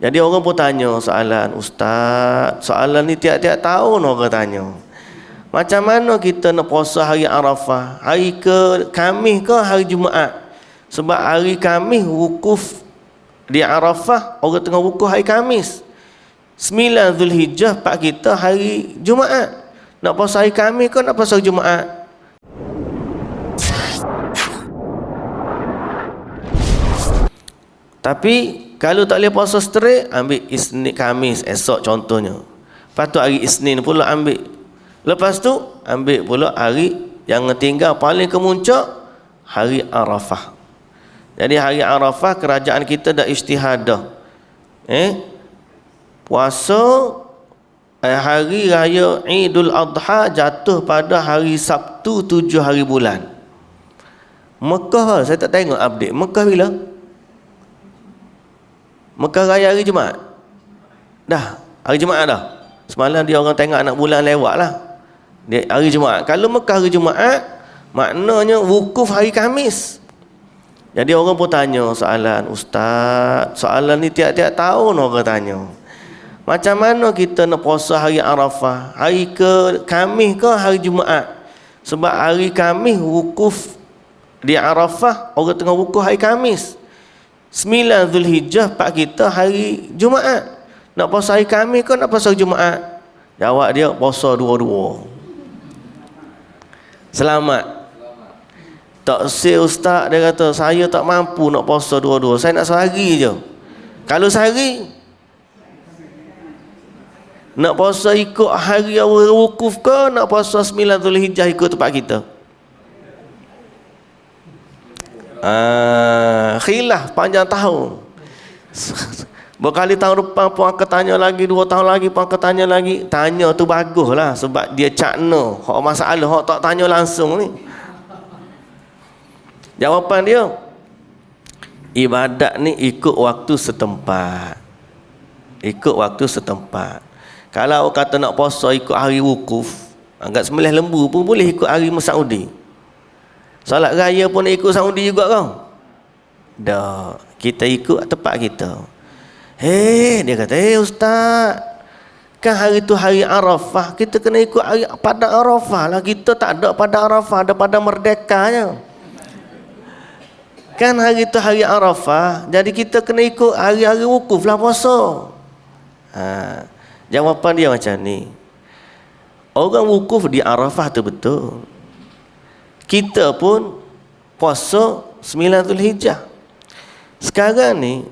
Jadi orang pun tanya soalan, Ustaz, soalan ni tiap-tiap tahun orang tanya. Macam mana kita nak puasa hari Arafah? Hari ke Khamis ke hari Jumaat? Sebab hari Khamis wukuf di Arafah, orang tengah wukuf hari Khamis. Sembilan Zulhijjah pak kita hari Jumaat. Nak puasa hari Khamis ke nak puasa hari Jumaat? Tapi kalau tak boleh puasa straight, ambil Isnin Khamis esok contohnya. Lepas tu hari Isnin pula ambil. Lepas tu ambil pula hari yang tinggal paling kemuncak hari Arafah. Jadi hari Arafah kerajaan kita dah istihadah. Eh? Puasa eh, hari raya Idul Adha jatuh pada hari Sabtu tujuh hari bulan. Mekah saya tak tengok update. Mekah bila? Mekah raya hari Jumaat? Dah hari Jumaat dah. Semalam dia orang tengok anak bulan lewat lah. Dia, hari Jumaat. Kalau Mekah hari Jumaat maknanya wukuf hari Kamis jadi orang pun tanya soalan Ustaz soalan ni tiap-tiap tahun orang tanya. Macam mana kita nak puasa hari Arafah? Hari ke Kamis ke hari Jumaat? Sebab hari Kamis wukuf di Arafah orang tengah wukuf hari Kamis Sembilan Zulhijjah pak kita hari Jumaat. Nak puasa hari Khamis ke nak puasa Jumaat? Jawab dia puasa dua-dua. Selamat. Tak si ustaz dia kata saya tak mampu nak puasa dua-dua. Saya nak sehari je. Kalau sehari nak puasa ikut hari awal wukuf ke nak puasa sembilan Zulhijjah ikut tempat kita? Ah, khilaf panjang tahun. Berkali tahun depan pun akan tanya lagi, dua tahun lagi pun akan tanya lagi. Tanya tu bagus lah sebab dia cakna. Hak masalah, hak tak tanya langsung ni. Jawapan dia, ibadat ni ikut waktu setempat. Ikut waktu setempat. Kalau kata nak puasa ikut hari wukuf, anggap sembelih lembu pun boleh ikut hari Masaudi. Salat raya pun ikut Saudi juga kau. Dah, kita ikut tempat kita. Hei, dia kata, "Hei ustaz, kan hari tu hari Arafah, kita kena ikut hari pada Arafah lah. Kita tak ada pada Arafah, ada pada merdekanya." Kan hari tu hari Arafah, jadi kita kena ikut hari-hari wukuf lah puasa. Ha, jawapan dia macam ni. Orang wukuf di Arafah tu betul kita pun puasa 9 Zulhijjah. Sekarang ni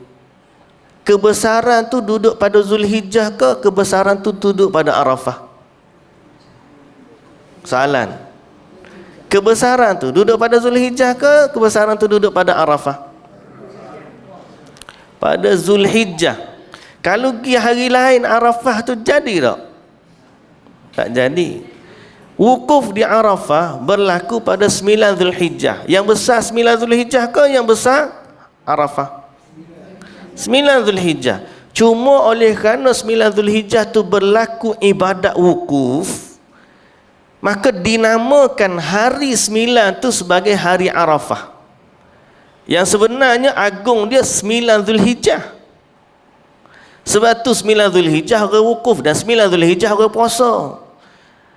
kebesaran tu duduk pada Zulhijjah ke kebesaran tu duduk pada Arafah? Soalan. Kebesaran tu duduk pada Zulhijjah ke kebesaran tu duduk pada Arafah? Pada Zulhijjah. Kalau pergi hari lain Arafah tu jadi tak? Tak jadi. Wukuf di Arafah berlaku pada 9 Zulhijjah. Yang besar 9 Zulhijjah ke yang besar Arafah? 9 Zulhijjah. Cuma oleh kerana 9 Zulhijjah tu berlaku ibadat wukuf, maka dinamakan hari 9 tu sebagai hari Arafah. Yang sebenarnya agung dia 9 Zulhijjah. Sebab tu 9 Zulhijjah orang wukuf dan 9 Zulhijjah orang puasa.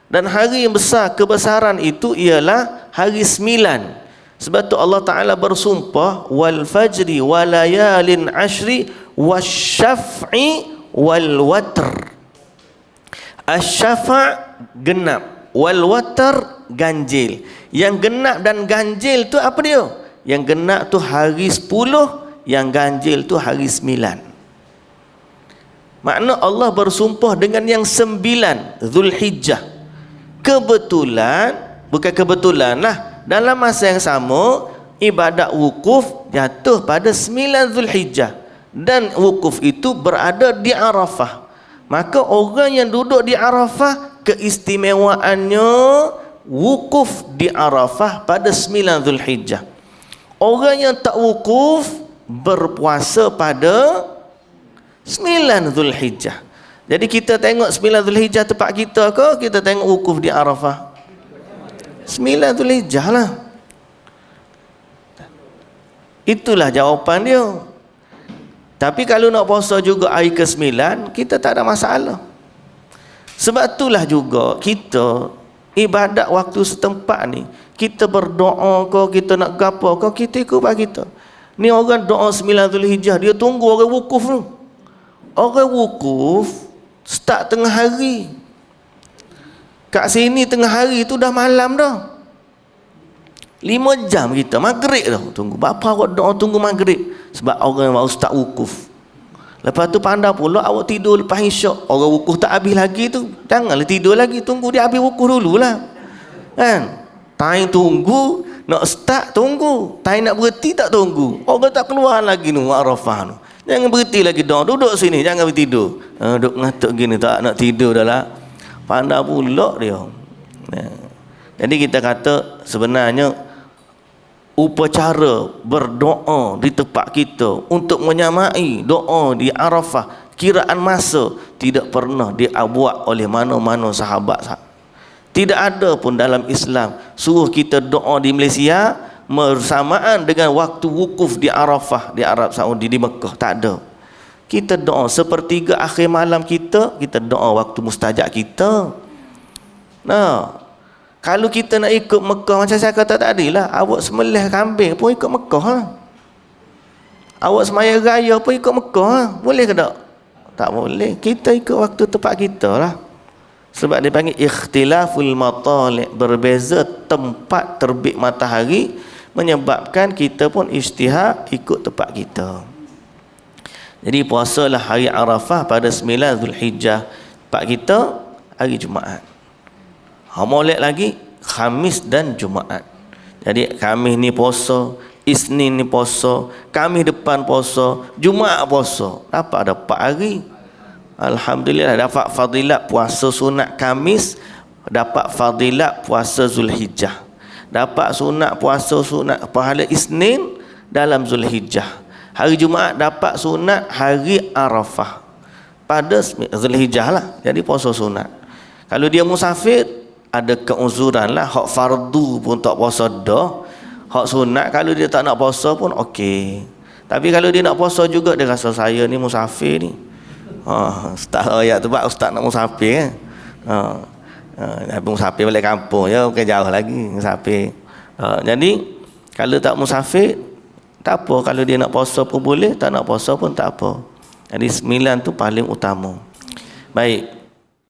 Dan hari yang besar kebesaran itu ialah hari. Sebab tu Allah Ta'ala bersumpah wal fajri walayalin ashri wasyaf'i wal watr. Asyafa' genap, wal watr ganjil. Yang genap dan ganjil tu apa dia? Yang genap tu hari sepuluh, yang ganjil tu hari sembilan. Makna Allah bersumpah dengan yang sembilan, Zulhijjah kebetulan bukan kebetulan lah dalam masa yang sama ibadat wukuf jatuh pada 9 Zulhijjah dan wukuf itu berada di Arafah. Maka orang yang duduk di Arafah keistimewaannya wukuf di Arafah pada 9 Zulhijjah. Orang yang tak wukuf berpuasa pada 9 Zulhijjah. Jadi kita tengok 9 Zulhijjah tempat kita ke kita tengok wukuf di Arafah? 9 Zulhijjah lah. Itulah jawapan dia. Tapi kalau nak puasa juga hari ke-9, kita tak ada masalah. Sebab itulah juga kita ibadat waktu setempat ni, kita berdoa kau, kita nak gapo kau, kita ikut bagi kita. Ni orang doa 9 Zulhijjah, dia tunggu orang wukuf tu. Orang wukuf start tengah hari. Kat sini tengah hari tu dah malam dah. Lima jam kita maghrib dah tunggu. Bapa awak doa tunggu maghrib sebab orang yang start wukuf. Lepas tu pandai pula awak tidur lepas isyak. Orang wukuf tak habis lagi tu. Janganlah tidur lagi. Tunggu dia habis wukuf dululah. Kan? Time tunggu. Nak start tunggu. Time nak berhenti tak tunggu. Orang tak keluar lagi tu. Arafah tu. Jangan berhenti lagi doa. Duduk sini. Jangan bertidur. Ha, duduk ngatuk gini. Tak nak tidur dah lah. Pandai pula dia. Ya. Jadi kita kata sebenarnya upacara berdoa di tempat kita untuk menyamai doa di Arafah kiraan masa tidak pernah diabuat oleh mana-mana sahabat tidak ada pun dalam Islam suruh kita doa di Malaysia bersamaan dengan waktu wukuf di Arafah di Arab Saudi di Mekah tak ada kita doa sepertiga akhir malam kita kita doa waktu mustajab kita nah kalau kita nak ikut Mekah macam saya kata tadi lah. Awak semelih kambing pun ikut Mekah lah. Awak semaya raya pun ikut Mekah lah. Boleh ke tak? Tak boleh. Kita ikut waktu tempat kita lah. Sebab dia panggil ikhtilaful matalik. Berbeza tempat terbit matahari. Menyebabkan kita pun istihad ikut tempat kita. Jadi puasalah hari Arafah pada 9 Zulhijjah. Tempat kita hari Jumaat. Ha molek lagi Khamis dan Jumaat. Jadi Khamis ni puasa, Isnin ni puasa, Khamis depan puasa, Jumaat puasa. Dapat ada 4 hari. Alhamdulillah dapat fadilat puasa sunat Khamis, dapat fadilat puasa Zulhijjah. Dapat sunat puasa sunat pahala Isnin dalam Zulhijjah. Hari Jumaat dapat sunat hari Arafah. Pada Zulhijjah lah. Jadi puasa sunat. Kalau dia musafir, ada keuzuran lah hak fardu pun tak puasa dah hak sunat kalau dia tak nak puasa pun okey tapi kalau dia nak puasa juga dia rasa saya ni musafir ni ha, ustaz ayat tu pak ustaz nak musafir kan ha, ha, musafir balik kampung ya bukan jauh lagi musafir ha, jadi kalau tak musafir tak apa kalau dia nak puasa pun boleh tak nak puasa pun tak apa. Jadi sembilan tu paling utama. Baik